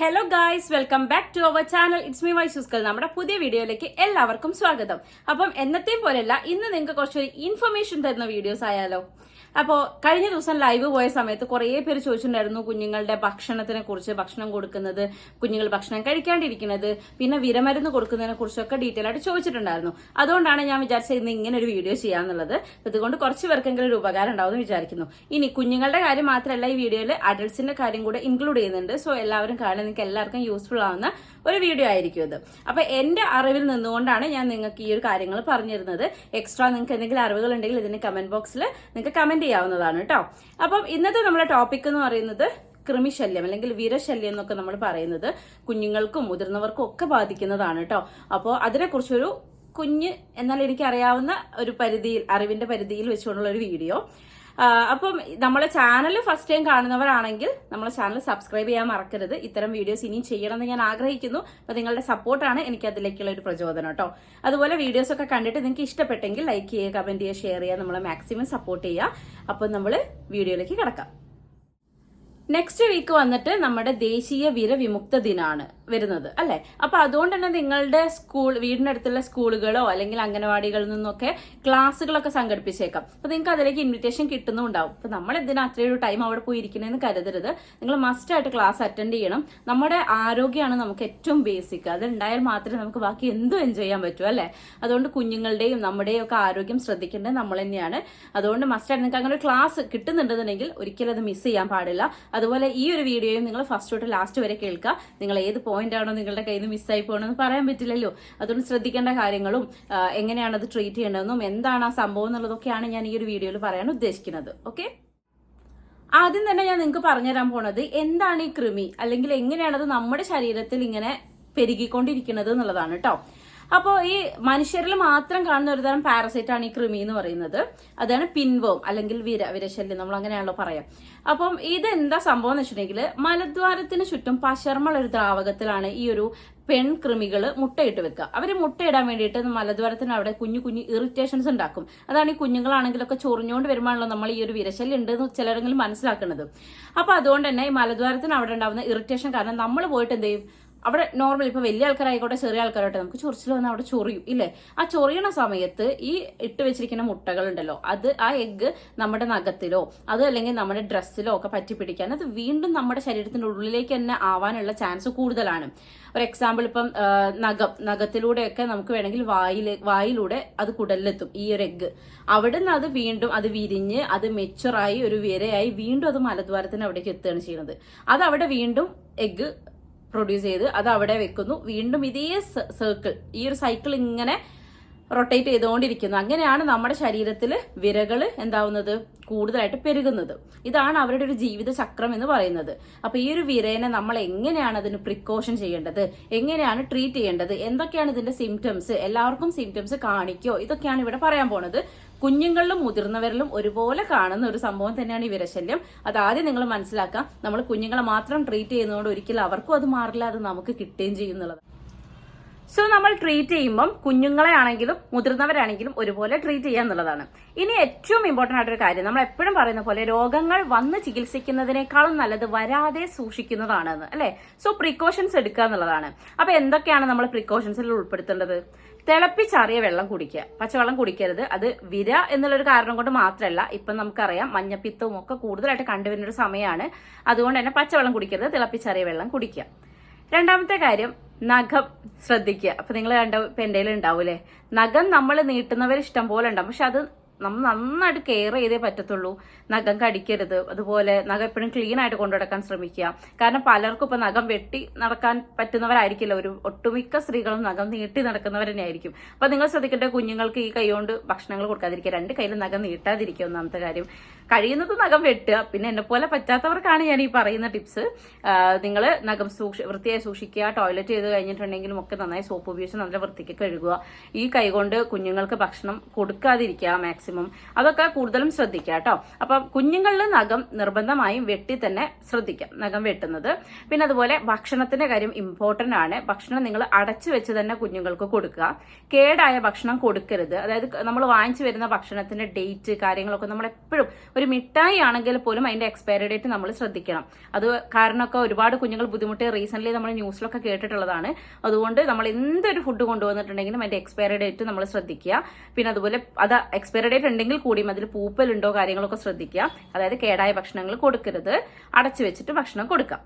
Hello guys welcome back to our channel it's me വൈസൂസ്കൽ നമ്മുടെ പുതിയ വീഡിയോയിലേക്ക് എല്ലാവർക്കും സ്വാഗതം. അപ്പം എന്നത്തെയും പോലെയല്ല ഇന്ന് നിങ്ങൾക്ക് കുറച്ചൊരു ഇൻഫർമേഷൻ തരുന്ന വീഡിയോസ് ആയാലോ. അപ്പോൾ കഴിഞ്ഞ ദിവസം ലൈവ് പോയ സമയത്ത് കുറേ പേര് ചോദിച്ചിട്ടുണ്ടായിരുന്നു കുഞ്ഞുങ്ങളുടെ ഭക്ഷണത്തിനെ കുറിച്ച് ഭക്ഷണം കൊടുക്കുന്നത് കുഞ്ഞുങ്ങൾ ഭക്ഷണം കഴിക്കാണ്ടിരിക്കുന്നത് പിന്നെ വിരമരുന്ന് കൊടുക്കുന്നതിനെ കുറിച്ചൊക്കെ ഡീറ്റെയിൽ ആയിട്ട് ചോദിച്ചിട്ടുണ്ടായിരുന്നു. അതുകൊണ്ടാണ് ഞാൻ വിചാരിച്ചത് ഇന്ന് ഇങ്ങനെ ഒരു വീഡിയോ ചെയ്യാന്നുള്ളത്. അതുകൊണ്ട് കുറച്ച് പേർക്കെങ്കിലും ഒരു ഉപകാരം ഉണ്ടാവും എന്ന് വിചാരിക്കുന്നു. ഇനി കുഞ്ഞുങ്ങളുടെ കാര്യം മാത്രമല്ല ഈ വീഡിയോയിൽ അഡൾട്ട്സിന്റെ കാര്യം കൂടെ ഇൻക്ലൂഡ് ചെയ്യുന്നുണ്ട്. സോ എല്ലാവരും കാണാൻ നിങ്ങൾക്ക് എല്ലാവർക്കും യൂസ്ഫുൾ ആവുന്ന ഒരു വീഡിയോ ആയിരിക്കും ഇത്. അപ്പൊ എന്റെ അറിവിൽ നിന്നുകൊണ്ടാണ് ഞാൻ നിങ്ങൾക്ക് ഈ ഒരു കാര്യങ്ങൾ പറഞ്ഞിരുന്നത്. എക്സ്ട്രാ നിങ്ങൾക്ക് എന്തെങ്കിലും അറിവുകൾ ഉണ്ടെങ്കിൽ ഇതിന് കമന്റ് ബോക്സിൽ നിങ്ങൾക്ക് കമന്റ് ചെയ്യാവുന്നതാണ് കേട്ടോ അപ്പം ഇന്നത്തെ നമ്മുടെ ടോപ്പിക് എന്ന് പറയുന്നത് കൃമിശല്യം അല്ലെങ്കിൽ വീരശല്യം എന്നൊക്കെ നമ്മൾ പറയുന്നത് കുഞ്ഞുങ്ങൾക്കും മുതിർന്നവർക്കും ഒക്കെ ബാധിക്കുന്നതാണ് കേട്ടോ അപ്പോൾ അതിനെക്കുറിച്ചൊരു കുഞ്ഞ് എന്നാൽ എനിക്കറിയാവുന്ന ഒരു പരിധിയിൽ അറിവിന്റെ പരിധിയിൽ വെച്ചുകൊണ്ടുള്ള ഒരു വീഡിയോ. അപ്പം നമ്മളെ ചാനൽ ഫസ്റ്റ് ടൈം കാണുന്നവരാണെങ്കിൽ നമ്മളെ ചാനൽ സബ്സ്ക്രൈബ് ചെയ്യാൻ മറക്കരുത്. ഇത്തരം വീഡിയോസ് ഇനിയും ചെയ്യണമെന്ന് ഞാൻ ആഗ്രഹിക്കുന്നു. അപ്പൊ നിങ്ങളുടെ സപ്പോർട്ടാണ് എനിക്ക് അതിലേക്കുള്ള ഒരു പ്രചോദനം കേട്ടോ. അതുപോലെ വീഡിയോസ് ഒക്കെ കണ്ടിട്ട് നിങ്ങൾക്ക് ഇഷ്ടപ്പെട്ടെങ്കിൽ ലൈക്ക് ചെയ്യുക കമന്റ് ചെയ്യുക ഷെയർ ചെയ്യുക നമ്മളെ മാക്സിമം സപ്പോർട്ട് ചെയ്യുക. അപ്പം നമ്മൾ വീഡിയോയിലേക്ക് കിടക്കാം. നെക്സ്റ്റ് വീക്ക് വന്നിട്ട് നമ്മുടെ ദേശീയ വിരവിമുക്ത ദിനാണ്. വരുന്നത് അല്ലെ? അപ്പൊ അതുകൊണ്ട് തന്നെ നിങ്ങളുടെ സ്കൂൾ വീടിനടുത്തുള്ള സ്കൂളുകളോ അല്ലെങ്കിൽ അംഗനവാടികളിൽ നിന്നൊക്കെ ക്ലാസ്സുകളൊക്കെ സംഘടിപ്പിച്ചേക്കാം. അപ്പൊ നിങ്ങൾക്ക് അതിലേക്ക് ഇൻവിറ്റേഷൻ കിട്ടുന്നുണ്ടാവും. അപ്പൊ നമ്മൾ എന്തിനാ അത്രയൊരു ടൈം അവിടെ പോയി ഇരിക്കണമെന്ന് കരുതരുത്. നിങ്ങൾ മസ്റ്റ് ആയിട്ട് ക്ലാസ് അറ്റൻഡ് ചെയ്യണം. നമ്മുടെ ആരോഗ്യമാണ് നമുക്ക് ഏറ്റവും ബേസിക് അത് ഉണ്ടായാൽ മാത്രമേ നമുക്ക് ബാക്കി എന്തും എൻജോയ് ചെയ്യാൻ പറ്റൂ അല്ലെ? അതുകൊണ്ട് കുഞ്ഞുങ്ങളുടെയും നമ്മുടെയും ഒക്കെ ആരോഗ്യം ശ്രദ്ധിക്കേണ്ടത് നമ്മൾ തന്നെയാണ്. അതുകൊണ്ട് മസ്റ്റ് ആയിട്ട് നിങ്ങൾക്ക് അങ്ങനെ ഒരു ക്ലാസ് കിട്ടുന്നുണ്ടെന്നുണ്ടെങ്കിൽ ഒരിക്കലും അത് മിസ് ചെയ്യാൻ പാടില്ല. അതുപോലെ ഈ ഒരു വീഡിയോയും നിങ്ങൾ ഫസ്റ്റ് തൊട്ട് ലാസ്റ്റ് വരെ കേൾക്കുക. നിങ്ങൾ ഏത് പോയിന്റ് ആണോ നിങ്ങളുടെ കയ്യിൽ നിന്ന് മിസ്സായി പോകണമെന്ന് പറയാൻ പറ്റില്ലല്ലോ. അതുകൊണ്ട് ശ്രദ്ധിക്കേണ്ട കാര്യങ്ങളും എങ്ങനെയാണ് അത് ട്രീറ്റ് ചെയ്യേണ്ടതെന്നും എന്താണ് ആ സംഭവം എന്നുള്ളതൊക്കെയാണ് ഞാൻ ഈ ഒരു വീഡിയോയിൽ പറയാൻ ഉദ്ദേശിക്കുന്നത്. ഓക്കെ ആദ്യം തന്നെ ഞാൻ നിങ്ങൾക്ക് പറഞ്ഞുതരാൻ പോണത് എന്താണ് ഈ കൃമി? അല്ലെങ്കിൽ എങ്ങനെയാണത് നമ്മുടെ ശരീരത്തിൽ ഇങ്ങനെ പെരുകിക്കൊണ്ടിരിക്കുന്നത് എന്നുള്ളതാണ് കേട്ടോ അപ്പോൾ ഈ മനുഷ്യരിൽ മാത്രം കാണുന്ന ഒരു തരം പാരസൈറ്റ് ആണ് ഈ കൃമി എന്ന് പറയുന്നത്. അതാണ് പിൻവോം അല്ലെങ്കിൽ വിര വിരശല്യം നമ്മൾ അങ്ങനെയാണല്ലോ പറയാം. അപ്പം ഇതെന്താ സംഭവം എന്ന് വെച്ചിട്ടുണ്ടെങ്കിൽ മലദ്വാരത്തിന് ചുറ്റും പശർമൾ ഒരു ദ്രാവകത്തിലാണ് ഈ ഒരു പെൺകൃമികൾ മുട്ടയിട്ട് വെക്കുക അവർ മുട്ടയിടാൻ വേണ്ടിയിട്ട് മലദ്വാരത്തിന് അവിടെ കുഞ്ഞു കുഞ്ഞു ഇറിറ്റേഷൻസ് ഉണ്ടാക്കും. അതാണ് ഈ കുഞ്ഞുങ്ങളാണെങ്കിലൊക്കെ ചൊറിഞ്ഞുകൊണ്ട് വരുമ്പോഴാണല്ലോ നമ്മൾ ഈ ഒരു വിരശല്യം ഉണ്ടെന്ന് ചിലരെങ്കിലും മനസ്സിലാക്കുന്നത് അപ്പൊ അതുകൊണ്ട് തന്നെ ഈ മലദ്വാരത്തിന് അവിടെ ഉണ്ടാകുന്ന ഇറിറ്റേഷൻ കാരണം നമ്മൾ പോയിട്ട് എന്ത് ചെയ്യും? അവിടെ നോർമൽ ഇപ്പൊ വലിയ ആൾക്കാരായിക്കോട്ടെ ചെറിയ ആൾക്കാരോട്ടെ നമുക്ക് ചൊറിച്ചിൽ വന്നാൽ അവിടെ ചൊറിയും ഇല്ലേ? ആ ചൊറിയണ സമയത്ത് ഈ ഇട്ട് വെച്ചിരിക്കുന്ന മുട്ടകൾ ഉണ്ടല്ലോ അത് ആ എഗ്ഗ് നമ്മുടെ നഖത്തിലോ അത് അല്ലെങ്കിൽ നമ്മുടെ ഡ്രസ്സിലോ ഒക്കെ പറ്റി പിടിക്കാൻ അത് വീണ്ടും നമ്മുടെ ശരീരത്തിന്റെ ഉള്ളിലേക്ക് തന്നെ ആവാനുള്ള ചാൻസ് കൂടുതലാണ്. ഒരു എക്സാമ്പിൾ ഇപ്പം നഖം നഖത്തിലൂടെയൊക്കെ നമുക്ക് വേണമെങ്കിൽ വായിൽ വായിലൂടെ അത് കുടലിലെത്തും ഈ ഒരു എഗ്ഗ് അവിടുന്ന് അത് വീണ്ടും അത് വിരിഞ്ഞ് അത് മെച്ചുറായി ഒരു വിരയായി വീണ്ടും അത് മലദ്വാരത്തിന് അവിടേക്ക് എത്തുകയാണ് ചെയ്യുന്നത്. അത് അവിടെ വീണ്ടും എഗ്ഗ് പ്രൊഡ്യൂസ് ചെയ്ത് അത് അവിടെ വെക്കുന്നു. വീണ്ടും ഇതേ സർക്കിൾ ഈ ഒരു സൈക്കിൾ ഇങ്ങനെ റൊട്ടേറ്റ് ചെയ്തുകൊണ്ടിരിക്കുന്നു. അങ്ങനെയാണ് നമ്മുടെ ശരീരത്തിൽ വിരകൾ എന്താവുന്നത്? കൂടുതലായിട്ട് പെരുകുന്നത്. ഇതാണ് അവരുടെ ഒരു ജീവിത ചക്രം എന്ന് പറയുന്നത്. അപ്പൊ ഈ ഒരു വിരേനെ നമ്മൾ എങ്ങനെയാണ് അതിന് പ്രിക്കോഷൻ ചെയ്യേണ്ടത്? എങ്ങനെയാണ് ട്രീറ്റ് ചെയ്യേണ്ടത്? എന്തൊക്കെയാണ് ഇതിന്റെ സിംറ്റംസ് എല്ലാവർക്കും സിംറ്റംസ് കാണിക്കോ? ഇതൊക്കെയാണ് ഇവിടെ പറയാൻ പോണത്. കുഞ്ഞുങ്ങളിലും മുതിർന്നവരിലും ഒരുപോലെ കാണുന്ന ഒരു സംഭവം തന്നെയാണ് ഈ വിരശല്യം. അത് ആദ്യം നിങ്ങൾ മനസ്സിലാക്കാം. നമ്മൾ കുഞ്ഞുങ്ങളെ മാത്രം ട്രീറ്റ് ചെയ്യുന്നതുകൊണ്ട് ഒരിക്കലും അവർക്കും അത് മാറില്ല അത് നമുക്ക് കിട്ടുകയും ചെയ്യുന്നുള്ളത് സോ നമ്മൾ ട്രീറ്റ് ചെയ്യുമ്പം കുഞ്ഞുങ്ങളെ ആണെങ്കിലും മുതിർന്നവരാണെങ്കിലും ഒരുപോലെ ട്രീറ്റ് ചെയ്യുക എന്നുള്ളതാണ്. ഇനി ഏറ്റവും ഇമ്പോർട്ടന്റ് ആയിട്ടൊരു കാര്യം നമ്മൾ എപ്പോഴും പറയുന്ന പോലെ രോഗങ്ങൾ വന്ന് ചികിത്സിക്കുന്നതിനേക്കാളും നല്ലത് വരാതെ സൂക്ഷിക്കുന്നതാണ് അല്ലേ? സോ പ്രിക്കോഷൻസ് എടുക്കുക എന്നുള്ളതാണ്. അപ്പൊ എന്തൊക്കെയാണ് നമ്മൾ പ്രിക്കോഷൻസിൽ ഉൾപ്പെടുത്തേണ്ടത്? തിളപ്പിച്ചാറിയ വെള്ളം കുടിക്കുക. പച്ചവെള്ളം കുടിക്കരുത്. അത് വിര എന്നുള്ളൊരു കാരണം കൊണ്ട് മാത്രമല്ല ഇപ്പം നമുക്കറിയാം മഞ്ഞപ്പിത്തവും ഒക്കെ കൂടുതലായിട്ട് കണ്ടുവരുന്ന ഒരു സമയമാണ് അതുകൊണ്ട് തന്നെ പച്ചവെള്ളം കുടിക്കരുത് തിളപ്പിച്ചാറിയ വെള്ളം കുടിക്കുക. രണ്ടാമത്തെ കാര്യം നഖം ശ്രദ്ധിക്കുക. അപ്പൊ നിങ്ങൾ കണ്ട ഇപ്പൊ എന്തെങ്കിലും ഉണ്ടാവൂലേ നഖം നമ്മൾ നീട്ടുന്നവർ ഇഷ്ടം പോലെ ഉണ്ടാവും. പക്ഷെ അത് നമ്മൾ നന്നായിട്ട് കെയർ ചെയ്തേ പറ്റത്തുള്ളൂ. നഖം കടിക്കരുത്. അതുപോലെ നഖം എപ്പോഴും ക്ലീൻ ആയിട്ട് കൊണ്ടു നടക്കാൻ ശ്രമിക്കുക. കാരണം പലർക്കും ഇപ്പം നഖം വെട്ടി നടക്കാൻ പറ്റുന്നവരായിരിക്കില്ല. ഒരു ഒട്ടുമിക്ക സ്ത്രീകളും നഖം നീട്ടി നടക്കുന്നവർ തന്നെ ആയിരിക്കും അപ്പൊ നിങ്ങൾ ശ്രദ്ധിക്കേണ്ട കുഞ്ഞുങ്ങൾക്ക് ഈ കൈ കൊണ്ട് ഭക്ഷണങ്ങൾ കൊടുക്കാതിരിക്കുക. രണ്ട് കയ്യിലും നഖം നീട്ടാതിരിക്കുക ഒന്നാമത്തെ കാര്യം. കഴിയുന്നത് നഖം വെട്ടുക. പിന്നെ എന്നെ പോലെ പറ്റാത്തവർക്കാണ് ഞാൻ ഈ പറയുന്ന ടിപ്സ്. നിങ്ങൾ നഖം സൂക്ഷി വൃത്തിയായി സൂക്ഷിക്കുക ടോയ്ലറ്റ് ചെയ്ത് കഴിഞ്ഞിട്ടുണ്ടെങ്കിലും ഒക്കെ നന്നായി സോപ്പ് ഉപയോഗിച്ച് നല്ല വൃത്തിക്ക് കഴുകുക. ഈ കൈകൊണ്ട് കുഞ്ഞുങ്ങൾക്ക് ഭക്ഷണം കൊടുക്കാതിരിക്കുക മാക്സിമം അതൊക്കെ കൂടുതലും ശ്രദ്ധിക്കുക കേട്ടോ. അപ്പം കുഞ്ഞുങ്ങളിൽ നഖം നിർബന്ധമായും വെട്ടി തന്നെ ശ്രദ്ധിക്കാം. നഖം വെട്ടുന്നത്. പിന്നെ അതുപോലെ ഭക്ഷണത്തിന്റെ കാര്യം ഇമ്പോർട്ടന്റ് ആണ്. ഭക്ഷണം നിങ്ങൾ അടച്ചു വെച്ച് തന്നെ കുഞ്ഞുങ്ങൾക്ക് കൊടുക്കുക. കേടായ ഭക്ഷണം കൊടുക്കരുത്. അതായത് നമ്മൾ വാങ്ങിച്ചു വരുന്ന ഭക്ഷണത്തിന്റെ ഡേറ്റ് കാര്യങ്ങളൊക്കെ നമ്മൾ എപ്പോഴും ഒരു മിഠായി ആണെങ്കിൽ പോലും അതിന്റെ എക്സ്പയറി ഡേറ്റ് നമ്മൾ ശ്രദ്ധിക്കണം. അത് കാരണമൊക്കെ ഒരുപാട് കുഞ്ഞുങ്ങൾ ബുദ്ധിമുട്ടി റീസെന്റ് നമ്മൾ ന്യൂസിലൊക്കെ കേട്ടിട്ടുള്ളതാണ്. അതുകൊണ്ട് നമ്മൾ എന്തൊരു ഫുഡ് കൊണ്ടുവന്നിട്ടുണ്ടെങ്കിലും അതിന്റെ എക്സ്പയറി ഡേറ്റ് നമ്മൾ ശ്രദ്ധിക്കുക. പിന്നെ അതുപോലെ അത് എക്സ്പയറി ഡേറ്റ് ഉണ്ടെങ്കിൽ കൂടിയും അതിൽ പൂപ്പലുണ്ടോ കാര്യങ്ങളൊക്കെ ശ്രദ്ധിക്കുക. അതായത് കേടായ ഭക്ഷണങ്ങൾ കൊടുക്കരുത്. അടച്ചു വെച്ചിട്ട് ഭക്ഷണം കൊടുക്കാം.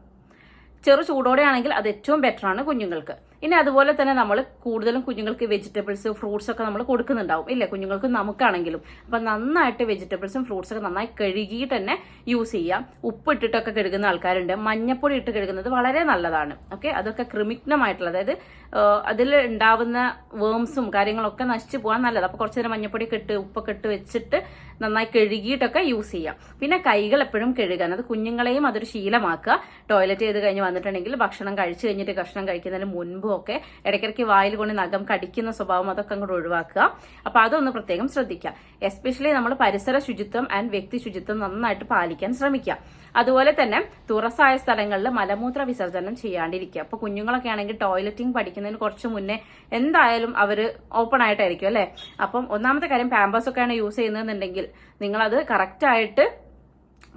ചെറു ചൂടോടെ ആണെങ്കിൽ അത് ഏറ്റവും ബെറ്ററാണ് കുഞ്ഞുങ്ങൾക്ക്. ഇനി അതുപോലെ തന്നെ നമ്മൾ കൂടുതലും കുഞ്ഞുങ്ങൾക്ക് വെജിറ്റബിൾസ് ഫ്രൂട്ട്സ് ഒക്കെ നമ്മൾ കൊടുക്കുന്നുണ്ടാവും. ഇല്ല? കുഞ്ഞുങ്ങൾക്ക് നമുക്കാണെങ്കിലും. അപ്പൊ നന്നായിട്ട് വെജിറ്റബിൾസും ഫ്രൂട്ട്സ് ഒക്കെ നന്നായി കഴുകിയിട്ട് തന്നെ യൂസ് ചെയ്യാം. ഉപ്പ് ഇട്ടിട്ടൊക്കെ കഴുകുന്ന ആൾക്കാരുണ്ട്. മഞ്ഞപ്പൊടി ഇട്ട് കഴുകുന്നത് വളരെ നല്ലതാണ്. ഓക്കെ അതൊക്കെ ക്രിമിഗ്നമായിട്ടുള്ള അതായത് അതിൽ ഉണ്ടാവുന്ന വേംസും കാര്യങ്ങളൊക്കെ നശിച്ചു പോകാൻ നല്ലത്. അപ്പോൾ കുറച്ച് നേരം മഞ്ഞപ്പൊടി കെട്ട് ഉപ്പൊക്കെ ഇട്ട് വെച്ചിട്ട് നന്നായി കഴുകിയിട്ടൊക്കെ യൂസ് ചെയ്യാം. പിന്നെ കൈകൾ എപ്പോഴും കഴുകാൻ അത് കുഞ്ഞുങ്ങളെയും അതൊരു ശീലമാക്കുക. ടോയ്ലറ്റ് ചെയ്ത് കഴിഞ്ഞ് വന്നിട്ടുണ്ടെങ്കിൽ ഭക്ഷണം കഴിച്ചു കഴിഞ്ഞിട്ട് ഭക്ഷണം കഴിക്കുന്നതിന് മുൻപും ഒക്കെ ഇടയ്ക്കിടയ്ക്ക് വായിൽ കൊണ്ട് നഖം കടിക്കുന്ന സ്വഭാവം അതൊക്കെ അങ്ങോട്ട് ഒഴിവാക്കുക. അപ്പൊ അതൊന്ന് പ്രത്യേകം ശ്രദ്ധിക്കുക. എസ്പെഷ്യലി നമ്മൾ പരിസര ശുചിത്വം ആൻഡ് വ്യക്തി ശുചിത്വം നന്നായിട്ട് പാലിക്കാൻ ശ്രമിക്കുക. അതുപോലെ തന്നെ തുറസായ സ്ഥലങ്ങളിൽ മലമൂത്ര വിസർജനം ചെയ്യാണ്ടിരിക്കുക. അപ്പൊ കുഞ്ഞുങ്ങളൊക്കെ ആണെങ്കിൽ ടോയ്ലറ്റിംഗ് പഠിക്കുന്നതിന് കുറച്ച് മുന്നേ എന്തായാലും അവർ ഓപ്പൺ ആയിട്ടായിരിക്കും അല്ലേ? അപ്പം ഒന്നാമത്തെ കാര്യം പാമ്പേഴ്സ് ഒക്കെയാണ് യൂസ് ചെയ്യുന്നതെന്നുണ്ടെങ്കിൽ നിങ്ങളത് കറക്റ്റ് ആയിട്ട്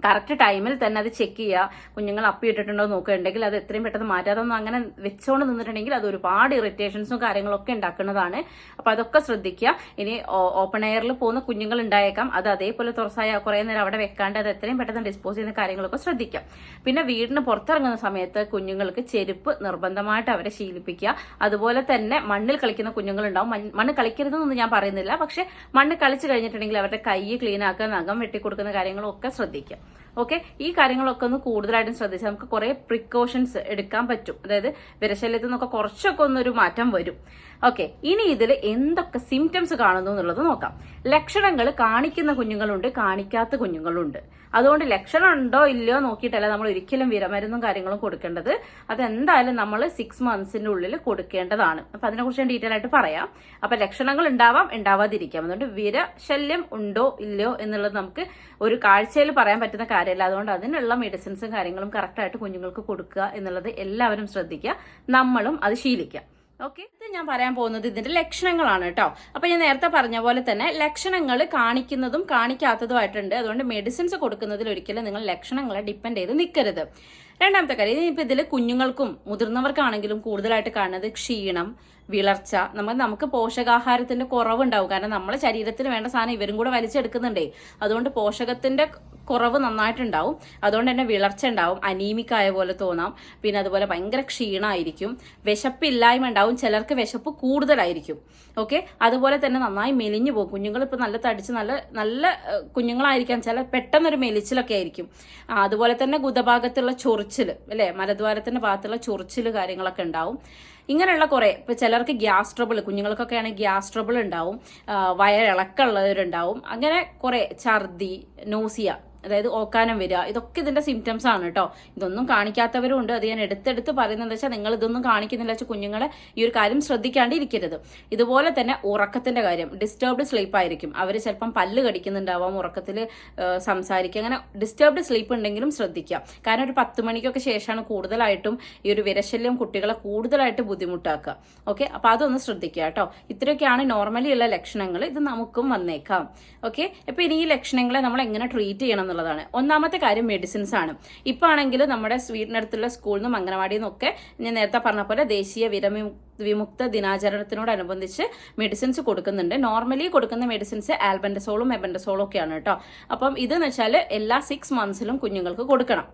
കറക്റ്റ് ടൈമിൽ തന്നെ അത് ചെക്ക് ചെയ്യുക. കുഞ്ഞുങ്ങൾ അപ്പിയിട്ടിട്ടുണ്ടോ നോക്കുകയുണ്ടെങ്കിൽ അത് എത്രയും പെട്ടെന്ന് മാറ്റാതെ ഒന്നും അങ്ങനെ വെച്ചോണ്ട് നിന്നിട്ടുണ്ടെങ്കിൽ അത് ഒരുപാട് ഇറിറ്റേഷൻസും കാര്യങ്ങളൊക്കെ ഉണ്ടാക്കുന്നതാണ്. അപ്പൊ അതൊക്കെ ശ്രദ്ധിക്കുക. ഇനി ഓപ്പൺ എയറിൽ പോകുന്ന കുഞ്ഞുങ്ങൾ ഉണ്ടായേക്കാം. അത് അതേപോലെ തുറസായ കുറേ നേരം അവിടെ വെക്കാണ്ട് അത് എത്രയും പെട്ടെന്ന് ഡിസ്പോസ് ചെയ്യുന്ന കാര്യങ്ങളൊക്കെ ശ്രദ്ധിക്കാം പിന്നെ വീടിന് പുറത്തിറങ്ങുന്ന സമയത്ത് കുഞ്ഞുങ്ങൾക്ക് ചെരുപ്പ് നിർബന്ധമായിട്ട് അവരെ ശീലിപ്പിക്കുക. അതുപോലെ തന്നെ മണ്ണിൽ കളിക്കുന്ന കുഞ്ഞുങ്ങൾ ഉണ്ടാവും മണ്ണ് കളിക്കരുതെന്നൊന്നും ഞാൻ പറയുന്നില്ല. പക്ഷെ മണ്ണ് കളിച്ചു കഴിഞ്ഞിട്ടുണ്ടെങ്കിൽ അവരുടെ കൈ ക്ലീൻ ആക്കുക നഖം വെട്ടിക്കൊടുക്കുന്ന കാര്യങ്ങളൊക്കെ ശ്രദ്ധിക്കുക. ഓക്കെ ഈ കാര്യങ്ങളൊക്കെ ഒന്ന് കൂടുതലായിട്ടും ശ്രദ്ധിച്ചാൽ നമുക്ക് കുറെ പ്രിക്കോഷൻസ് എടുക്കാൻ പറ്റും. അതായത് വിരശല്യത്തിൽ നിന്നൊക്കെ കുറച്ചൊക്കെ ഒന്നൊരു മാറ്റം വരും. ഓക്കെ ഇനി ഇതിൽ എന്തൊക്കെ സിംറ്റംസ് കാണുന്നു എന്നുള്ളത് നോക്കാം. ലക്ഷണങ്ങൾ കാണിക്കുന്ന കുഞ്ഞുങ്ങളുണ്ട് കാണിക്കാത്ത കുഞ്ഞുങ്ങളുണ്ട്. അതുകൊണ്ട് ലക്ഷണം ഉണ്ടോ ഇല്ലയോ നോക്കിയിട്ടല്ല നമ്മൾ ഒരിക്കലും വിരമരുന്നും കാര്യങ്ങളും കൊടുക്കേണ്ടത്. അതെന്തായാലും നമ്മൾ സിക്സ് മന്ത്സിന്റെ ഉള്ളിൽ കൊടുക്കേണ്ടതാണ്. അപ്പൊ അതിനെക്കുറിച്ച് ഞാൻ ഡീറ്റെയിൽ ആയിട്ട് പറയാം. അപ്പൊ ലക്ഷണങ്ങൾ ഉണ്ടാവാം ഉണ്ടാവാതിരിക്കാം. അതുകൊണ്ട് വിരശല്യം ഉണ്ടോ ഇല്ലയോ എന്നുള്ളത് നമുക്ക് ഒരു കാഴ്ചയിൽ പറയാൻ പറ്റുന്ന കാര്യമല്ല. അതുകൊണ്ട് അതിനുള്ള മെഡിസിൻസും കാര്യങ്ങളും കറക്റ്റായിട്ട് കുഞ്ഞുങ്ങൾക്ക് കൊടുക്കുക എന്നുള്ളത് എല്ലാവരും ശ്രദ്ധിക്കുക. നമ്മളും അത് ശീലിക്കുക. ഓക്കെ ഇത് ഞാൻ പറയാൻ പോകുന്നത് ഇതിന്റെ ലക്ഷണങ്ങളാണ് കേട്ടോ. അപ്പൊ ഞാൻ നേരത്തെ പറഞ്ഞ പോലെ തന്നെ ലക്ഷണങ്ങൾ കാണിക്കുന്നതും കാണിക്കാത്തതുമായിട്ടുണ്ട്. അതുകൊണ്ട് മെഡിസിൻസ് കൊടുക്കുന്നതിൽ ഒരിക്കലും നിങ്ങൾ ലക്ഷണങ്ങളെ ഡിപ്പെൻഡ് ചെയ്ത് നിൽക്കരുത്. രണ്ടാമത്തെ കാര്യം ഇനിയിപ്പോൾ ഇതിൽ കുഞ്ഞുങ്ങൾക്കും മുതിർന്നവർക്കാണെങ്കിലും കൂടുതലായിട്ട് കാണുന്നത് ക്ഷീണം വിളർച്ച നമ്മൾ നമുക്ക് പോഷകാഹാരത്തിന്റെ കുറവുണ്ടാവും. കാരണം നമ്മളെ ശരീരത്തിന് വേണ്ട സാധനം ഇവരും കൂടെ വലിച്ചെടുക്കുന്നുണ്ടേ. അതുകൊണ്ട് പോഷകത്തിന്റെ കുറവ് നന്നായിട്ടുണ്ടാവും. അതുകൊണ്ട് തന്നെ വിളർച്ച ഉണ്ടാവും. അനീമിക്കായ പോലെ തോന്നാം. പിന്നെ അതുപോലെ ഭയങ്കര ക്ഷീണമായിരിക്കും വിശപ്പില്ലായ്മ ഉണ്ടാവും. ചിലർക്ക് വിശപ്പ് കൂടുതലായിരിക്കും. ഓക്കെ? അതുപോലെ തന്നെ നന്നായി മെലിഞ്ഞു പോകും. കുഞ്ഞുങ്ങൾ ഇപ്പം നല്ല തടിച്ച് നല്ല നല്ല കുഞ്ഞുങ്ങളായിരിക്കാം. ചില പെട്ടെന്നൊരു മെലിച്ചിലൊക്കെ ആയിരിക്കും. അതുപോലെ തന്നെ ഗുദഭാഗത്തുള്ള ചൊറിച്ചിൽ അല്ലേ? മലദ്വാരത്തിന്റെ ഭാഗത്തുള്ള ചൊറിച്ചിൽ കാര്യങ്ങളൊക്കെ ഉണ്ടാവും. ഇങ്ങനെയുള്ള കുറേ ഇപ്പൊ ചിലർക്ക് ഗ്യാസ് ട്രബിൾ കുഞ്ഞുങ്ങൾക്കൊക്കെ ആണെങ്കിൽ ഗ്യാസ് ട്രബിൾ ഉണ്ടാവും വയറിളക്കമുള്ളവരുണ്ടാവും അങ്ങനെ കുറേ ഛർദി നോസിയ അതായത് ഓക്കാനം വരിക. ഇതൊക്കെ ഇതിന്റെ സിംറ്റംസ് ആണ് കേട്ടോ. ഇതൊന്നും കാണിക്കാത്തവരും ഉണ്ട്. അത് ഞാൻ എടുത്തെടുത്ത് പറയുന്നത് വെച്ചാൽ നിങ്ങൾ ഇതൊന്നും കാണിക്കുന്നില്ല വെച്ചാൽ കുഞ്ഞുങ്ങളെ ഈ ഒരു കാര്യം ശ്രദ്ധിക്കാണ്ടിരിക്കരുത് ഇതുപോലെ തന്നെ ഉറക്കത്തിന്റെ കാര്യം. ഡിസ്റ്റർബ്ഡ് സ്ലീപ്പ് ആയിരിക്കും. അവർ ചിലപ്പം പല്ല് കടിക്കുന്നുണ്ടാവാം ഉറക്കത്തിൽ സംസാരിക്കുക. അങ്ങനെ ഡിസ്റ്റർബ്ഡ് സ്ലീപ്പ് ഉണ്ടെങ്കിലും ശ്രദ്ധിക്കുക. കാരണം ഒരു പത്ത് മണിക്കൊക്കെ ശേഷമാണ് കൂടുതലായിട്ടും ഈ ഒരു വിരശല്യം കുട്ടികളെ കൂടുതലായിട്ട് ബുദ്ധിമുട്ടാക്കുക. ഓക്കെ? അപ്പൊ അതൊന്ന് ശ്രദ്ധിക്കുക കേട്ടോ. ഇത്രയൊക്കെയാണ് നോർമലി ഉള്ള ലക്ഷണങ്ങൾ ഇത് നമുക്കും വന്നേക്കാം. ഓക്കെ? അപ്പൊ ഇനി ഈ ലക്ഷണങ്ങളെ നമ്മൾ എങ്ങനെ ട്രീറ്റ് ചെയ്യണം എന്നുള്ളതാണ്. ഒന്നാമത്തെ കാര്യം മെഡിസിൻസ് ആണ്. ഇപ്പൊ ആണെങ്കിൽ നമ്മുടെ വീടിനടുത്തുള്ള സ്കൂളിൽ നിന്നും അംഗനവാടിയിൽ നിന്നൊക്കെ ഞാൻ നേരത്തെ പറഞ്ഞ പോലെ ദേശീയ വിരമി വിമുക്ത ദിനാചരണത്തിനോടനുബന്ധിച്ച് മെഡിസിൻസ് കൊടുക്കുന്നുണ്ട്. നോർമലി കൊടുക്കുന്ന മെഡിസിൻസ് ആൽബൻഡസോളും എബൻഡസോളും ഒക്കെയാണ് കേട്ടോ. അപ്പം ഇതെന്ന് വെച്ചാൽ എല്ലാ സിക്സ് മന്ത്സിലും കുഞ്ഞുങ്ങൾക്ക് കൊടുക്കണം.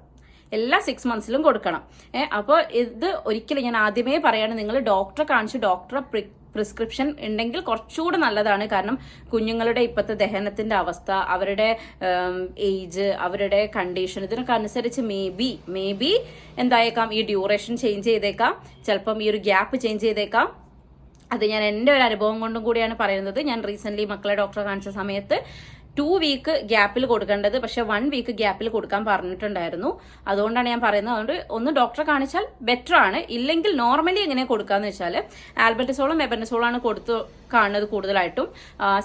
എല്ലാ സിക്സ് മന്ത്സിലും കൊടുക്കണം. ഏഹ് അപ്പോൾ ഇത് ഒരിക്കലും ഞാൻ ആദ്യമേ പറയാണ് നിങ്ങൾ ഡോക്ടറെ കാണിച്ച് ഡോക്ടറെ പ്രിസ്ക്രിപ്ഷൻ ഉണ്ടെങ്കിൽ കുറച്ചുകൂടെ നല്ലതാണ്. കാരണം കുഞ്ഞുങ്ങളുടെ ഇപ്പോഴത്തെ ദഹനത്തിന്റെ അവസ്ഥ അവരുടെ ഏജ് അവരുടെ കണ്ടീഷൻ ഇതിനൊക്കെ അനുസരിച്ച് മേ ബി മേ ബി എന്തായേക്കാം? ഈ ഡ്യൂറേഷൻ ചേഞ്ച് ചെയ്തേക്കാം. ചിലപ്പം ഈ ഒരു ഗ്യാപ്പ് ചേഞ്ച് ചെയ്തേക്കാം. അത് ഞാൻ എന്റെ ഒരു അനുഭവം കൊണ്ടും കൂടിയാണ് പറയുന്നത്. ഞാൻ റീസെന്റ് മക്കളെ ഡോക്ടറെ കാണിച്ച സമയത്ത് ടു വീക്ക് ഗ്യാപ്പിൽ കൊടുക്കേണ്ടത്. പക്ഷെ വൺ വീക്ക് ഗ്യാപ്പിൽ കൊടുക്കാൻ പറഞ്ഞിട്ടുണ്ടായിരുന്നു. അതുകൊണ്ടാണ് ഞാൻ പറയുന്നത്. അതുകൊണ്ട് ഒന്ന് ഡോക്ടറെ കാണിച്ചാൽ ബെറ്റർ ആണ്. ഇല്ലെങ്കിൽ നോർമലി എങ്ങനെ കൊടുക്കാന്ന് വെച്ചാൽ ആൽബർട്ടിസോളും എബൻഡസോളും ആണ് കൊടുത്തു കാണുന്നത് കൂടുതലായിട്ടും